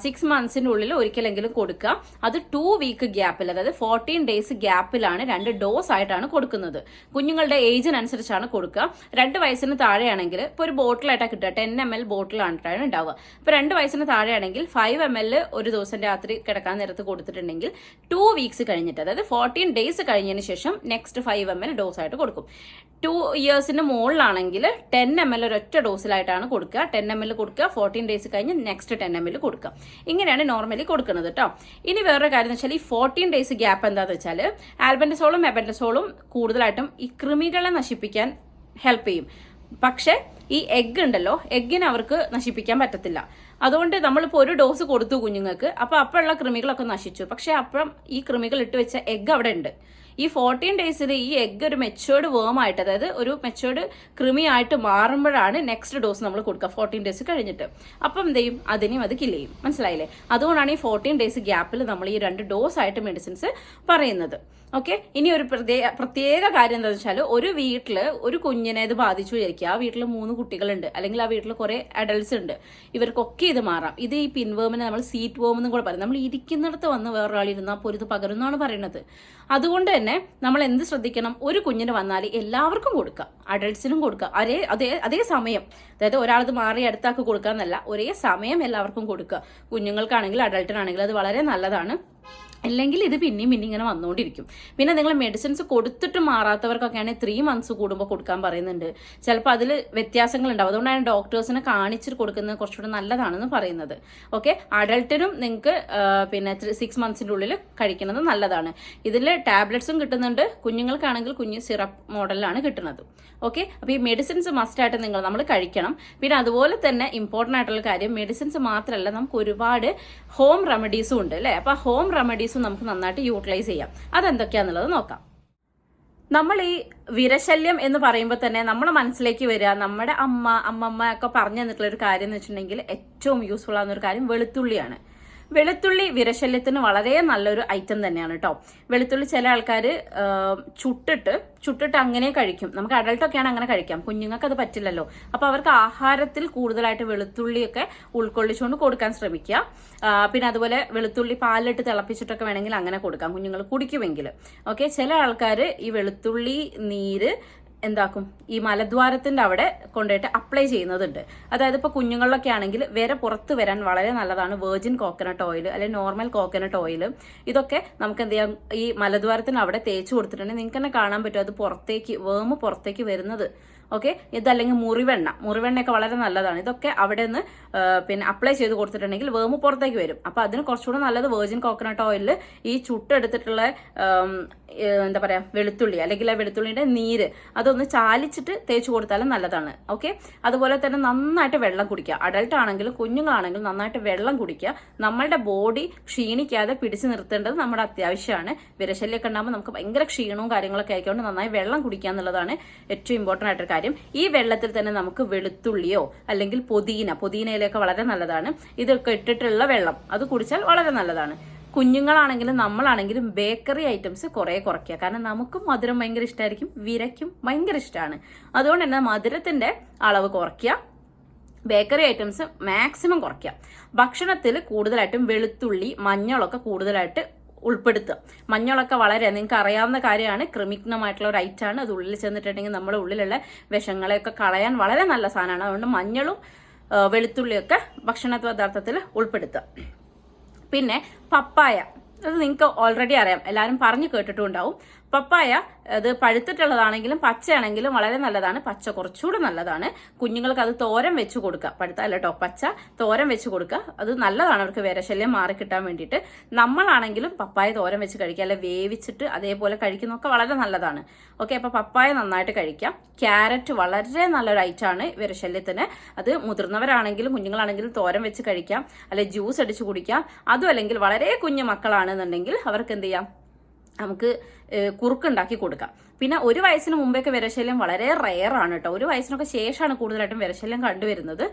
സിക്സ് മന്ത്സിന്റെ ഉള്ളിൽ ഒരിക്കലെങ്കിലും കൊടുക്കുക. അത് ടു വീക്ക് ഗ്യാപ്പിൽ അതായത് ഫോർട്ടീൻ ഡേയ്സ് ഗ്യാപ്പിലാണ് രണ്ട് ഡോസ് ആയിട്ടാണ് കൊടുക്കുന്നത്. കുഞ്ഞുങ്ങളുടെ ഏജിനനുസരിച്ചാണ് കൊടുക്കുക. രണ്ട് വയസ്സിന് താഴെയാണെങ്കിൽ ഇപ്പോൾ ഒരു ബോട്ടിലായിട്ടാണ് കിട്ടുക. ടെൻ എം എൽ ബോട്ടിലായിട്ടാണ് ഉണ്ടാവുക. ഇപ്പോൾ രണ്ട് വയസ്സിന് താഴെയാണെങ്കിൽ ഫൈവ് എം എൽ ഒരു ദിവസം രാത്രി കിടക്കാൻ നേരത്ത് കൊടുത്തിട്ടുണ്ടെങ്കിൽ ടു വീക്സ് കഴിഞ്ഞിട്ട് അതായത് ഫോർട്ടീൻ ഡേയ്സ് കഴിഞ്ഞതിന് ശേഷം next five M L dose ആയിട്ട് കൊടുക്കും. ടു ഇയേഴ്സിന് മുകളിലാണെങ്കിൽ ടെൻ എം എൽ ഒരൊറ്റ ഡോസിലായിട്ടാണ് കൊടുക്കുക. ടെൻ എം എൽ കൊടുക്കുക ഫോർട്ടീൻ ഡേയ്സ് കഴിഞ്ഞ് നെക്സ്റ്റ് ടെൻ എം എൽ കൊടുക്കുക ഇങ്ങനെയാണ് നോർമലി കൊടുക്കുന്നത് കേട്ടോ ഇനി വേറൊരു കാര്യം എന്ന് വെച്ചാൽ ഈ ഫോർട്ടീൻ ഡേയ്സ് ഗ്യാപ്പ് എന്താണെന്ന് വെച്ചാൽ ആൽബൻഡസോളും എബൻഡസോളും കൂടുതലായിട്ടും ഈ കൃമികളെ നശിപ്പിക്കാൻ ഹെൽപ്പ് ചെയ്യും. പക്ഷേ ഈ എഗ് ഉണ്ടല്ലോ എഗ്ഗിന് അവർക്ക് നശിപ്പിക്കാൻ പറ്റത്തില്ല. അതുകൊണ്ട് നമ്മളിപ്പോൾ ഒരു ഡോസ് കൊടുത്തു കുഞ്ഞുങ്ങൾക്ക് അപ്പോൾ അപ്പോഴുള്ള കൃമികളൊക്കെ നശിച്ചു. പക്ഷേ അപ്പം ഈ കൃമികൾ ഇട്ട് വെച്ച എഗ് അവിടെ ഉണ്ട്. ഈ ഫോർട്ടീൻ ഡേയ്സിൽ ഈ എഗ്ഗ് ഒരു മെച്ചുവേർഡ് വേം ആയിട്ട് അതായത് ഒരു മെച്ചുവേർഡ് കൃമി ആയിട്ട് മാറുമ്പോഴാണ് നെക്സ്റ്റ് ഡോസ് നമ്മൾ കൊടുക്കുക ഫോർട്ടീൻ ഡേയ്സ് കഴിഞ്ഞിട്ട്. അപ്പം എന്ത് ചെയ്യും? അതിനെയും അത് കില്ല് ചെയ്യും. മനസ്സിലായില്ലേ? അതുകൊണ്ടാണ് ഈ ഫോർട്ടീൻ ഡേയ്സ് ഗ്യാപ്പിൽ നമ്മൾ ഈ രണ്ട് ഡോസ് ആയിട്ട് മെഡിസിൻസ് പറയുന്നത്. ഓക്കെ ഇനി ഒരു പ്രത്യേക പ്രത്യേക കാര്യം എന്താണെന്ന് വെച്ചാൽ ഒരു വീട്ടിൽ ഒരു കുഞ്ഞിനെ ഇത് ബാധിച്ചു വിചാരിക്കുക ആ വീട്ടിൽ മൂന്ന് കുട്ടികളുണ്ട്. അല്ലെങ്കിൽ ആ വീട്ടിൽ കുറേ അഡൽട്സ് ഉണ്ട്. ഇവർക്കൊക്കെ ഇത് മാറാം. ഇത് ഈ പിൻവേമിനെ നമ്മൾ സീറ്റ് വേം എന്നും കൂടെ പറയും. നമ്മൾ ഇരിക്കുന്നിടത്ത് വന്ന് വേറൊരാൾ ഇരുന്നാൽ അപ്പോൾ ഇത് പകരുന്നാണ് പറയുന്നത്. അതുകൊണ്ട് തന്നെ നമ്മൾ എന്ത് ശ്രദ്ധിക്കണം? ഒരു കുഞ്ഞിന് വന്നാൽ എല്ലാവർക്കും കൊടുക്കാം. അഡൾട്ട്സിനും കൊടുക്കുക അതേ അതേ അതേ സമയം. അതായത് ഒരാളത് മാറി അടുത്താക്ക് കൊടുക്കുക എന്നല്ല ഒരേ സമയം എല്ലാവർക്കും കൊടുക്കുക. കുഞ്ഞുങ്ങൾക്കാണെങ്കിൽ അഡൾട്ടിനാണെങ്കിൽ അത് വളരെ നല്ലതാണ്. അല്ലെങ്കിൽ ഇത് പിന്നെയും പിന്നെ ഇങ്ങനെ വന്നുകൊണ്ടിരിക്കും. പിന്നെ നിങ്ങൾ മെഡിസിൻസ് കൊടുത്തിട്ട് മാറാത്തവർക്കൊക്കെയാണ് ത്രീ മന്ത്സ് കൂടുമ്പോൾ കൊടുക്കാൻ പറയുന്നുണ്ട്. ചിലപ്പോൾ അതിൽ വ്യത്യാസങ്ങൾ ഉണ്ടാവും അതുകൊണ്ടാണ് ഡോക്ടേഴ്സിനെ കാണിച്ചിട്ട് കൊടുക്കുന്നത് കുറച്ചുകൂടി നല്ലതാണെന്ന് പറയുന്നത്. ഓക്കെ അഡൾട്ടിനും നിങ്ങൾക്ക് പിന്നെ സിക്സ് മന്ത്സിന്റെ ഉള്ളിൽ കഴിക്കുന്നത് നല്ലതാണ്. ഇതിൽ ടാബ്ലറ്റ്സും കിട്ടുന്നുണ്ട്. കുഞ്ഞുങ്ങൾക്കാണെങ്കിൽ കുഞ്ഞ് സിറപ്പ് മോഡലിലാണ് കിട്ടുന്നത്. ഓക്കെ അപ്പോൾ ഈ മെഡിസിൻസ് മസ്റ്റായിട്ട് നിങ്ങൾ നമ്മൾ കഴിക്കണം. പിന്നെ അതുപോലെ തന്നെ ഇമ്പോർട്ടന്റ് ആയിട്ടുള്ള കാര്യം മെഡിസിൻസ് മാത്രമല്ല നമുക്ക് ഒരുപാട് ഹോം റെമഡീസും ഉണ്ട് അല്ലേ? അപ്പോൾ ഹോം റെമഡീസും നമുക്ക് നന്നായിട്ട് യൂട്ടിലൈസ് ചെയ്യാം. അതെന്തൊക്കെയാണെന്നുള്ളത് നോക്കാം. നമ്മൾ ഈ വിരശല്യം എന്ന് പറയുമ്പോൾ തന്നെ നമ്മുടെ മനസ്സിലേക്ക് വരിക നമ്മുടെ അമ്മ അമ്മമ്മ ഒക്കെ പറഞ്ഞു തന്നിട്ടുള്ള ഒരു കാര്യം എന്ന് വെച്ചിട്ടുണ്ടെങ്കിൽ ഏറ്റവും യൂസ്ഫുൾ ആകുന്ന ഒരു കാര്യം വെളുത്തുള്ളിയാണ്. വെളുത്തുള്ളി വിരശല്യത്തിന് വളരെ നല്ലൊരു ഐറ്റം തന്നെയാണ് കേട്ടോ വെളുത്തുള്ളി ചില ആൾക്കാർ ചുട്ടിട്ട് ചുട്ടിട്ട് അങ്ങനെ കഴിക്കും. നമുക്ക് അഡൾട്ടൊക്കെയാണ് അങ്ങനെ കഴിക്കാം. കുഞ്ഞുങ്ങൾക്ക് അത് പറ്റില്ലല്ലോ. അപ്പോൾ അവർക്ക് ആഹാരത്തിൽ കൂടുതലായിട്ട് വെളുത്തുള്ളിയൊക്കെ ഉൾക്കൊള്ളിച്ചുകൊണ്ട് കൊടുക്കാൻ ശ്രമിക്കുക. പിന്നെ അതുപോലെ വെളുത്തുള്ളി പാലിട്ട് തിളപ്പിച്ചിട്ടൊക്കെ വേണമെങ്കിൽ അങ്ങനെ കൊടുക്കാം കുഞ്ഞുങ്ങൾ കുടിക്കുമെങ്കിൽ ഓക്കെ? ചില ആൾക്കാർ ഈ വെളുത്തുള്ളി നീര് എന്താക്കും? ഈ മലദ്വാരത്തിന്റെ അവിടെ കൊണ്ടുപോയിട്ട് അപ്ലൈ ചെയ്യുന്നതുണ്ട്. അതായത് ഇപ്പോൾ കുഞ്ഞുങ്ങളിലൊക്കെ ആണെങ്കിൽ വരെ പുറത്ത് വരാൻ വളരെ നല്ലതാണ്. വെർജിൻ കോക്കനട്ട് ഓയിൽ അല്ലെങ്കിൽ നോർമൽ കോക്കനട്ട് ഓയിൽ ഇതൊക്കെ നമുക്ക് എന്ത് ചെയ്യാം? ഈ മലദ്വാരത്തിന് അവിടെ തേച്ച് കൊടുത്തിട്ടുണ്ടെങ്കിൽ നിങ്ങൾക്ക് തന്നെ കാണാൻ പറ്റും അത് പുറത്തേക്ക് വേമ് പുറത്തേക്ക് വരുന്നത്. ഓക്കെ ഇതല്ലെങ്കിൽ മുറിവെണ്ണ. മുറിവെണ്ണയൊക്കെ വളരെ നല്ലതാണ്. ഇതൊക്കെ അവിടെ നിന്ന് പിന്നെ അപ്ലൈ ചെയ്ത് കൊടുത്തിട്ടുണ്ടെങ്കിൽ വേമ് പുറത്തേക്ക് വരും. അപ്പോൾ അതിന് കുറച്ചുകൂടെ നല്ലത് വെർജിൻ കോക്കനട്ട് ഓയിലിൽ ഈ ചുട്ടെടുത്തിട്ടുള്ള എന്താ പറയാ വെളുത്തുള്ളി അല്ലെങ്കിൽ ആ വെളുത്തുള്ളിയുടെ നീര്. അതൊന്ന് ചാലിച്ചിട്ട് തേച്ച് കൊടുത്താലും നല്ലതാണ് ഓക്കെ അതുപോലെ തന്നെ നന്നായിട്ട് വെള്ളം കുടിക്കുക. അഡൽട്ട് ആണെങ്കിലും കുഞ്ഞുങ്ങളാണെങ്കിലും നന്നായിട്ട് വെള്ളം കുടിക്കുക. നമ്മളുടെ ബോഡി ക്ഷീണിക്കാതെ പിടിച്ചു നിർത്തേണ്ടത് നമ്മുടെ അത്യാവശ്യമാണ്. വിരശല്യമൊക്കെ ഉണ്ടാകുമ്പോൾ നമുക്ക് ഭയങ്കര ക്ഷീണവും കാര്യങ്ങളൊക്കെ ആയിക്കൊണ്ട് നന്നായി വെള്ളം കുടിക്കുക എന്നുള്ളതാണ് ഏറ്റവും ഇമ്പോർട്ടന്റ് ആയിട്ടൊരു കാര്യം. ഈ വെള്ളത്തിൽ തന്നെ നമുക്ക് വെളുത്തുള്ളിയോ അല്ലെങ്കിൽ പൊതീന പൊതീനയിലൊക്കെ വളരെ നല്ലതാണ്. ഇതൊക്കെ ഇട്ടിട്ടുള്ള വെള്ളം. അത് കുടിച്ചാൽ വളരെ നല്ലതാണ്. കുഞ്ഞുങ്ങളാണെങ്കിലും നമ്മളാണെങ്കിലും ബേക്കറി ഐറ്റംസ് കുറേ കുറയ്ക്കുക. കാരണം നമുക്കും മധുരം ഭയങ്കര ഇഷ്ടമായിരിക്കും വിരയ്ക്കും ഭയങ്കര ഇഷ്ടമാണ് അതുകൊണ്ട് തന്നെ മധുരത്തിന്റെ അളവ് കുറയ്ക്കുക ബേക്കറി ഐറ്റംസ് മാക്സിമം കുറയ്ക്കുക. ഭക്ഷണത്തിൽ കൂടുതലായിട്ടും വെളുത്തുള്ളി മഞ്ഞളൊക്കെ കൂടുതലായിട്ട് ഉൾപ്പെടുത്തുക. മഞ്ഞളൊക്കെ വളരെ നിങ്ങൾക്ക് അറിയാവുന്ന കാര്യമാണ്. ക്രിമിഗ്നമായിട്ടുള്ള ഒരു ഐറ്റാണ് അത് ഉള്ളിൽ ചെന്നിട്ടുണ്ടെങ്കിൽ നമ്മുടെ ഉള്ളിലുള്ള വിഷങ്ങളെയൊക്കെ കളയാൻ വളരെ നല്ല സാധനമാണ്. അതുകൊണ്ട് മഞ്ഞളും വെളുത്തുള്ളിയൊക്കെ ഭക്ഷണ പദാർത്ഥത്തിൽ ഉൾപ്പെടുത്തുക. പിന്നെ പപ്പായ. അത് നിങ്ങൾക്ക് ഓൾറെഡി അറിയാം. എല്ലാവരും പറഞ്ഞു കേട്ടിട്ടുണ്ടാവും. പപ്പായ അത് പഴുത്തിട്ടുള്ളതാണെങ്കിലും പച്ചയാണെങ്കിലും വളരെ നല്ലതാണ്. പച്ച കുറച്ചുകൂടെ നല്ലതാണ്. കുഞ്ഞുങ്ങൾക്ക് അത് തോരൻ വെച്ച് കൊടുക്കുക. പഴുത്ത അല്ല കേട്ടോ പച്ച തോരൻ വെച്ച് കൊടുക്കുക. അത് നല്ലതാണ് അവർക്ക് വിരശല്യം മാറി കിട്ടാൻ വേണ്ടിയിട്ട്. നമ്മളാണെങ്കിലും പപ്പായ തോരൻ വെച്ച് കഴിക്കുക. അല്ലെ വേവിച്ചിട്ട് അതേപോലെ കഴിക്കുന്നതൊക്കെ വളരെ നല്ലതാണ്. ഓക്കെ അപ്പോൾ പപ്പായ നന്നായിട്ട് കഴിക്കാം. ക്യാരറ്റ് വളരെ നല്ലൊരു ഐറ്റാണ് വിരശല്യത്തിന്. അത് മുതിർന്നവരാണെങ്കിലും കുഞ്ഞുങ്ങളാണെങ്കിലും തോരൻ വെച്ച് കഴിക്കാം. അല്ലെ ജ്യൂസ് അടിച്ച് കുടിക്കാം. അതും അല്ലെങ്കിൽ വളരെ കുഞ്ഞു മക്കളാണെന്നുണ്ടെങ്കിൽ അവർക്ക് എന്ത് ചെയ്യാം? നമുക്ക് കുറുക്കുണ്ടാക്കി കൊടുക്കാം. പിന്നെ ഒരു വയസ്സിന് മുമ്പേക്ക് വിരശല്യം വളരെ റെയർ ആണ് കേട്ടോ. ഒരു വയസ്സിനൊക്കെ ശേഷമാണ് കൂടുതലായിട്ടും വിരശല്യം കണ്ടുവരുന്നത്.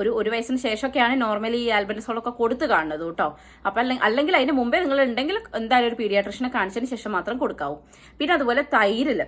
ഒരു ഒരു വയസ്സിന് ശേഷമൊക്കെയാണ് നോർമലി ഈ ആൽബൻസോളൊക്കെ കൊടുത്ത് കാണുന്നത് കേട്ടോ. അപ്പം അല്ലെങ്കിൽ അല്ലെങ്കിൽ അതിന് മുമ്പേ നിങ്ങൾ ഉണ്ടെങ്കിൽ എന്തായാലും ഒരു പീഡിയാട്രിഷനെ കാണിച്ചതിന് ശേഷം മാത്രം കൊടുക്കാവും. പിന്നെ അതുപോലെ തൈരിൽ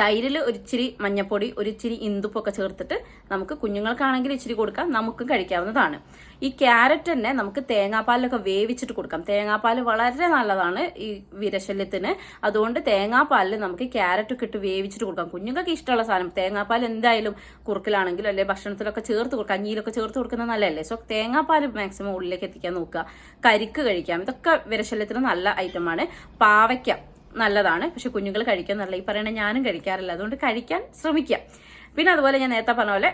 തൈരിൽ ഒരിച്ചിരി മഞ്ഞപ്പൊടി ഒരിച്ചിരി ഇന്ദുപ്പൊക്കെ ചേർത്തിട്ട് നമുക്ക് കുഞ്ഞുങ്ങൾക്കാണെങ്കിൽ ഇച്ചിരി കൊടുക്കാം നമുക്കും കഴിക്കാവുന്നതാണ്. ഈ ക്യാരറ്റ് തന്നെ നമുക്ക് തേങ്ങാപ്പാലിലൊക്കെ വേവിച്ചിട്ട് കൊടുക്കാം. തേങ്ങാപ്പാൽ വളരെ നല്ലതാണ് ഈ വിരശല്യത്തിന്. അതുകൊണ്ട് തേങ്ങാപ്പാലിൽ നമുക്ക് ക്യാരറ്റ് ഒക്കെ ഇട്ട് വേവിച്ചിട്ട് കൊടുക്കാം. കുഞ്ഞുങ്ങൾക്ക് ഇഷ്ടമുള്ള സാധനം. തേങ്ങാപ്പാൽ എന്തായാലും കുറുക്കിലാണെങ്കിലും അല്ലെ ഭക്ഷണത്തിലൊക്കെ ചേർത്ത് കൊടുക്കാം. കഞ്ഞിയിലൊക്കെ ചേർത്ത് കൊടുക്കുന്നത് നല്ലതല്ലേ? സോ തേങ്ങാപ്പാൽ മാക്സിമം ഉള്ളിലേക്ക് എത്തിക്കാൻ നോക്കുക. കരിക്ക് കഴിക്കാം. ഇതൊക്കെ വിരശല്യത്തിന് നല്ല ഐറ്റമാണ് പാവയ്ക്ക. നല്ലതാണ്. പക്ഷെ കുഞ്ഞുങ്ങൾ കഴിക്കാൻ നല്ല ഈ പറയണ ഞാനും കഴിക്കാറില്ല. അതുകൊണ്ട് കഴിക്കാൻ ശ്രമിക്കാം പിന്നെ അതുപോലെ ഞാൻ നേരത്തെ പറഞ്ഞ പോലെ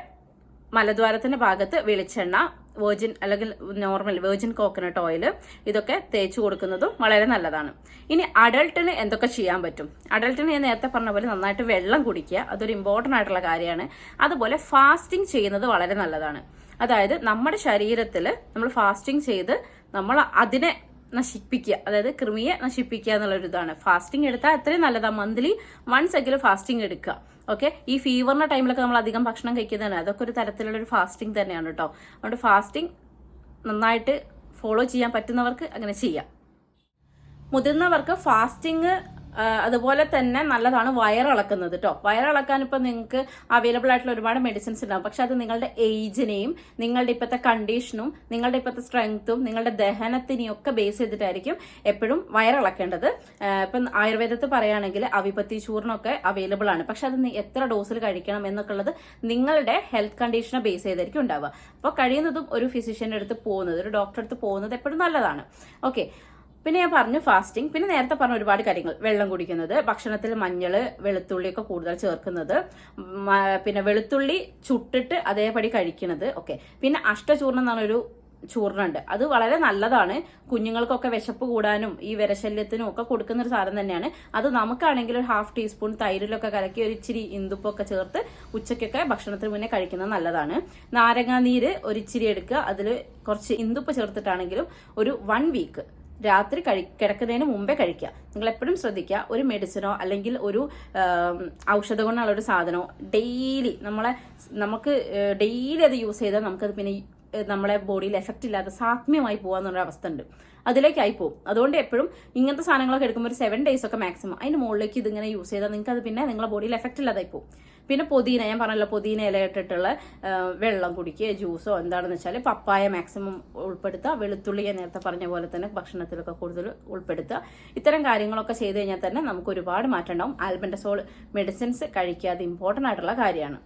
മലദ്വാരത്തിന്റെ ഭാഗത്ത് വെളിച്ചെണ്ണ വേർജിൻ അല്ലെങ്കിൽ നോർമൽ വേർജിൻ കോക്കനട്ട് ഓയിൽ ഇതൊക്കെ തേച്ച് കൊടുക്കുന്നതും വളരെ നല്ലതാണ്. ഇനി അഡൾട്ടിന് എന്തൊക്കെ ചെയ്യാൻ പറ്റും? അഡൾട്ടിന് ഞാൻ നേരത്തെ പറഞ്ഞ പോലെ നന്നായിട്ട് വെള്ളം കുടിക്കുക. അതൊരു ഇമ്പോർട്ടന്റ് ആയിട്ടുള്ള കാര്യമാണ്. അതുപോലെ ഫാസ്റ്റിംഗ് ചെയ്യുന്നത് വളരെ നല്ലതാണ്. അതായത് നമ്മുടെ ശരീരത്തിൽ നമ്മൾ ഫാസ്റ്റിംഗ് ചെയ്ത് നമ്മൾ അതിനെ നശിപ്പിക്കുക. അതായത് കൃമിയെ നശിപ്പിക്കുക എന്നുള്ളൊരു ഇതാണ് ഫാസ്റ്റിംഗ് എടുത്താൽ അത്രയും നല്ലതാണ് മന്ത്ലി വൺസ് എങ്കിലും ഫാസ്റ്റിംഗ് എടുക്കുക. ഓക്കെ ഈ ഫീവറിന്റെ ടൈമിലൊക്കെ നമ്മൾ അധികം ഭക്ഷണം കഴിക്കുന്നതാണ്. അതൊക്കെ ഒരു തരത്തിലുള്ള ഒരു ഫാസ്റ്റിംഗ് തന്നെയാണ് കേട്ടോ അതുകൊണ്ട് ഫാസ്റ്റിംഗ് നന്നായിട്ട് ഫോളോ ചെയ്യാൻ പറ്റുന്നവർക്ക് അങ്ങനെ ചെയ്യാം. മുതിർന്നവർക്ക് ഫാസ്റ്റിംഗ് അതുപോലെ തന്നെ നല്ലതാണ് വയറിളക്കുന്നത് കേട്ടോ വയറിളക്കാൻ ഇപ്പം നിങ്ങൾക്ക് അവൈലബിൾ ആയിട്ടുള്ള ഒരുപാട് മെഡിസിൻസ് ഉണ്ടാവും. പക്ഷെ അത് നിങ്ങളുടെ ഏജിനെയും നിങ്ങളുടെ ഇപ്പോഴത്തെ കണ്ടീഷനും നിങ്ങളുടെ ഇപ്പോഴത്തെ സ്ട്രെങ്ത്തും നിങ്ങളുടെ ദഹനത്തിനെയും ഒക്കെ ബേസ് ചെയ്തിട്ടായിരിക്കും എപ്പോഴും വയറിളക്കേണ്ടത്. ഇപ്പം ആയുർവേദത്തിൽ പറയുകയാണെങ്കിൽ അവിപത്തി ചൂർണമൊക്കെ അവൈലബിൾ ആണ്. പക്ഷെ അത് എത്ര ഡോസിൽ കഴിക്കണം എന്നൊക്കെ ഉള്ളത് നിങ്ങളുടെ ഹെൽത്ത് കണ്ടീഷനെ ബേസ് ചെയ്തായിരിക്കും ഉണ്ടാവുക. അപ്പോൾ കഴിയുന്നതും ഒരു ഫിസിഷ്യന്റെ അടുത്ത് പോകുന്നത് ഒരു ഡോക്ടറെ അടുത്ത് പോകുന്നത് എപ്പോഴും നല്ലതാണ്. ഓക്കെ പിന്നെ ഞാൻ പറഞ്ഞു ഫാസ്റ്റിംഗ് പിന്നെ നേരത്തെ പറഞ്ഞ ഒരുപാട് കാര്യങ്ങൾ. വെള്ളം കുടിക്കുന്നത് ഭക്ഷണത്തിൽ മഞ്ഞൾ വെളുത്തുള്ളി ഒക്കെ കൂടുതൽ ചേർക്കുന്നത് പിന്നെ വെളുത്തുള്ളി ചുട്ടിട്ട് അതേപടി കഴിക്കുന്നത് ഓക്കെ പിന്നെ അഷ്ടചൂർണം എന്ന് പറഞ്ഞൊരു ചൂർണുണ്ട്. അത് വളരെ നല്ലതാണ്. കുഞ്ഞുങ്ങൾക്കൊക്കെ വിശപ്പ് കൂടാനും ഈ വിരശല്യത്തിനും ഒക്കെ കൊടുക്കുന്ന ഒരു സാധനം തന്നെയാണ്. അത് നമുക്കാണെങ്കിൽ ഒരു ഹാഫ് ടീസ്പൂൺ തൈരിലൊക്കെ കലക്കി ഒരു ഇച്ചിരി ഇന്ദുപ്പൊക്കെ ചേർത്ത് ഉച്ചയ്ക്കൊക്കെ ഭക്ഷണത്തിന് മുന്നേ കഴിക്കുന്നത് നല്ലതാണ്. നാരങ്ങാനീര് ഒരിച്ചിരി എടുക്കുക. അതിൽ കുറച്ച് ഇന്ദുപ്പ് ചേർത്തിട്ടാണെങ്കിലും ഒരു വൺ വീക്ക് രാത്രി കഴി കിടക്കുന്നതിന് മുമ്പേ കഴിക്കുക. നിങ്ങൾ എപ്പോഴും ശ്രദ്ധിക്കുക. ഒരു മെഡിസിനോ അല്ലെങ്കിൽ ഒരു ഔഷധ ഗുണമുള്ള ഒരു സാധനമോ ഡെയിലി നമ്മളെ നമുക്ക് ഡെയിലി അത് യൂസ് ചെയ്താൽ നമുക്കത് പിന്നെ നമ്മളെ ബോഡിയിൽ എഫക്റ്റ് ഇല്ലാതെ സാത്മ്യമായി പോകാന്നുള്ള അവസ്ഥ ഉണ്ട്. അതിലേക്കായി പോകും അതുകൊണ്ട് എപ്പോഴും ഇങ്ങനത്തെ സാധനങ്ങളൊക്കെ എടുക്കുമ്പോൾ ഒരു സെവൻ ഡേയ്സ് ഒക്കെ മാക്സിമം അതിന് മുകളിലേക്ക് ഇതിങ്ങനെ യൂസ് ചെയ്താൽ നിങ്ങൾക്ക് അത് പിന്നെ നിങ്ങളുടെ ബോഡിയിൽ എഫക്റ്റ് ഇല്ലാതായി പോകും പിന്നെ പുതിന ഞാൻ പറഞ്ഞല്ലോ പുതിന ഇല ഇട്ടിട്ടുള്ള വെള്ളം കുടിക്കുക ജ്യൂസോ എന്താണെന്ന് വെച്ചാൽ പപ്പായ മാക്സിമം ഉൾപ്പെടുത്തുക വെളുത്തുള്ളി ഞാൻ നേരത്തെ പറഞ്ഞ പോലെ തന്നെ ഭക്ഷണത്തിലൊക്കെ കൂടുതൽ ഉൾപ്പെടുത്തുക. ഇത്തരം കാര്യങ്ങളൊക്കെ ചെയ്ത് കഴിഞ്ഞാൽ തന്നെ നമുക്ക് ഒരുപാട് മാറ്റം ഉണ്ടാവും ആൽബൻഡസോൾ മെഡിസിൻസ് കഴിക്കാതെ ഇമ്പോർട്ടന്റ് ആയിട്ടുള്ള കാര്യമാണ്.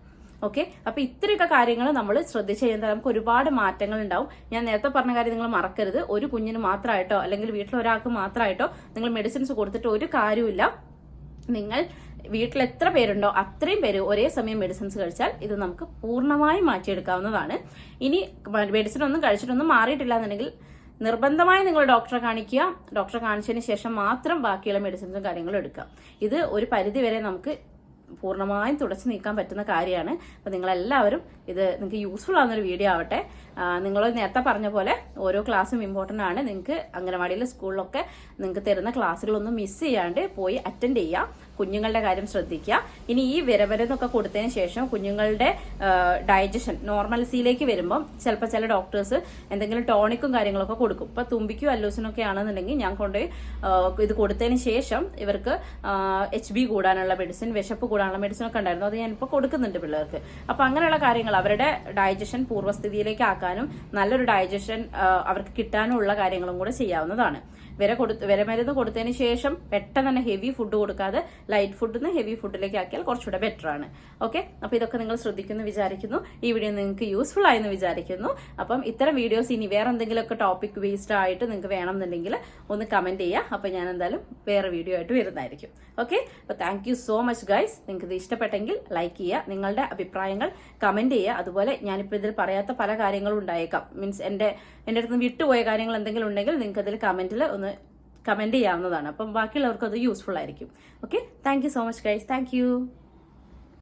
ഓക്കെ അപ്പൊ ഇത്രയൊക്കെ കാര്യങ്ങൾ നമ്മൾ ശ്രദ്ധിച്ചു കഴിഞ്ഞാൽ നമുക്ക് ഒരുപാട് മാറ്റങ്ങൾ ഉണ്ടാവും. ഞാൻ നേരത്തെ പറഞ്ഞ കാര്യം നിങ്ങൾ മറക്കരുത്. ഒരു കുഞ്ഞിന് മാത്രമായിട്ടോ അല്ലെങ്കിൽ വീട്ടിൽ ഒരാൾക്ക് മാത്രമായിട്ടോ നിങ്ങൾ മെഡിസിൻസ് കൊടുത്തിട്ട് ഒരു കാര്യമില്ല നിങ്ങൾ വീട്ടിൽ എത്ര പേരുണ്ടോ അത്രയും പേര് ഒരേ സമയം മെഡിസിൻസ് കഴിച്ചാൽ ഇത് നമുക്ക് പൂർണമായും മാറ്റിയെടുക്കാവുന്നതാണ്. ഇനി മെഡിസിൻ ഒന്നും കഴിച്ചിട്ടൊന്നും മാറിയിട്ടില്ല എന്നുണ്ടെങ്കിൽ നിർബന്ധമായി നിങ്ങൾ ഡോക്ടറെ കാണിക്കുക. ഡോക്ടറെ കാണിച്ചതിന് ശേഷം മാത്രം ബാക്കിയുള്ള മെഡിസിൻസും കാര്യങ്ങളും എടുക്കുക. ഇത് ഒരു പരിധി വരെ നമുക്ക് പൂർണമായും തുടച്ചു നീക്കാൻ പറ്റുന്ന കാര്യമാണ്. അപ്പോൾ നിങ്ങളെല്ലാവരും ഇത് നിങ്ങൾക്ക് യൂസ്ഫുൾ ആവുന്നൊരു വീഡിയോ ആവട്ടെ. നിങ്ങൾ നേരത്തെ പറഞ്ഞ പോലെ ഓരോ ക്ലാസ്സും ഇമ്പോർട്ടന്റ് ആണ്. നിങ്ങൾക്ക് അംഗനവാടിയിൽ സ്കൂളിലൊക്കെ നിങ്ങൾക്ക് തരുന്ന ക്ലാസ്സുകളൊന്നും മിസ് ചെയ്യാണ്ട് പോയി അറ്റൻഡ് ചെയ്യുക കുഞ്ഞുങ്ങളുടെ കാര്യം ശ്രദ്ധിക്കുക ഇനി ഈ വിരവരെന്നൊക്കെ കൊടുത്തതിന് ശേഷം കുഞ്ഞുങ്ങളുടെ ഡൈജഷൻ നോർമൽസിയിലേക്ക് വരുമ്പം ചിലപ്പോൾ ചില ഡോക്ടേഴ്സ് എന്തെങ്കിലും ടോണിക്കും കാര്യങ്ങളൊക്കെ കൊടുക്കും. ഇപ്പം തുമ്പിക്കും അല്ലൂസിനൊക്കെ ആണെന്നുണ്ടെങ്കിൽ ഞാൻ കൊണ്ടുപോയി ഇത് കൊടുത്തതിന് ശേഷം ഇവർക്ക് എച്ച് ബി കൂടാനുള്ള മെഡിസിൻ വിശപ്പ് കൂടാനുള്ള മെഡിസിൻ ഒക്കെ ഉണ്ടായിരുന്നു. അത് ഞാനിപ്പോൾ കൊടുക്കുന്നുണ്ട് പിള്ളേർക്ക്. അപ്പോൾ അങ്ങനെയുള്ള കാര്യങ്ങൾ അവരുടെ ഡൈജഷൻ പൂർവസ്ഥിതിയിലേക്ക് ആക്കാനും നല്ലൊരു ഡൈജഷൻ അവർക്ക് കിട്ടാനും ഉള്ള കാര്യങ്ങളും കൂടെ ചെയ്യാവുന്നതാണ്. വിര കൊടുത്ത് വിരമരുന്ന് കൊടുത്തതിന് ശേഷം പെട്ടെന്ന് തന്നെ ഹെവി ഫുഡ് കൊടുക്കാതെ ലൈറ്റ് ഫുഡിൽ നിന്ന് ഹെവി ഫുഡിലേക്ക് ആക്കിയാൽ കുറച്ചുകൂടെ ബെറ്റർ ആണ്. ഓക്കെ അപ്പോൾ ഇതൊക്കെ നിങ്ങൾ ശ്രദ്ധിക്കുന്നു വിചാരിക്കുന്നു. ഈ വീഡിയോ നിങ്ങൾക്ക് യൂസ്ഫുൾ ആയെന്ന് വിചാരിക്കുന്നു. അപ്പം ഇത്തരം വീഡിയോസ് ഇനി വേറെ എന്തെങ്കിലുമൊക്കെ ടോപ്പിക് ബേസ്ഡ് ആയിട്ട് നിങ്ങൾക്ക് വേണമെന്നുണ്ടെങ്കിൽ ഒന്ന് കമന്റ് ചെയ്യുക അപ്പോൾ ഞാൻ എന്തായാലും വേറെ വീഡിയോ ആയിട്ട് വരുന്നതായിരിക്കും. ഓക്കെ അപ്പോൾ thank you so much guys നിങ്ങൾക്ക് ഇത് ഇഷ്ടപ്പെട്ടെങ്കിൽ ലൈക്ക് ചെയ്യുക നിങ്ങളുടെ അഭിപ്രായങ്ങൾ കമന്റ് ചെയ്യുക അതുപോലെ ഞാനിപ്പോൾ ഇതിൽ പറയാത്ത പല കാര്യങ്ങളും ഉണ്ടായേക്കാം. മീൻസ് എന്റെ എന്റെ അടുത്ത് വിട്ടുപോയ കാര്യങ്ങൾ എന്തെങ്കിലും ഉണ്ടെങ്കിൽ നിങ്ങൾക്ക് അതിൽ കമന്റിൽ ഒന്ന് കമന്റ് ചെയ്യാവുന്നതാണ്. അപ്പം ബാക്കിയുള്ളവർക്കും അത് യൂസ്ഫുൾ ആയിരിക്കും. Okay thank so much guys thank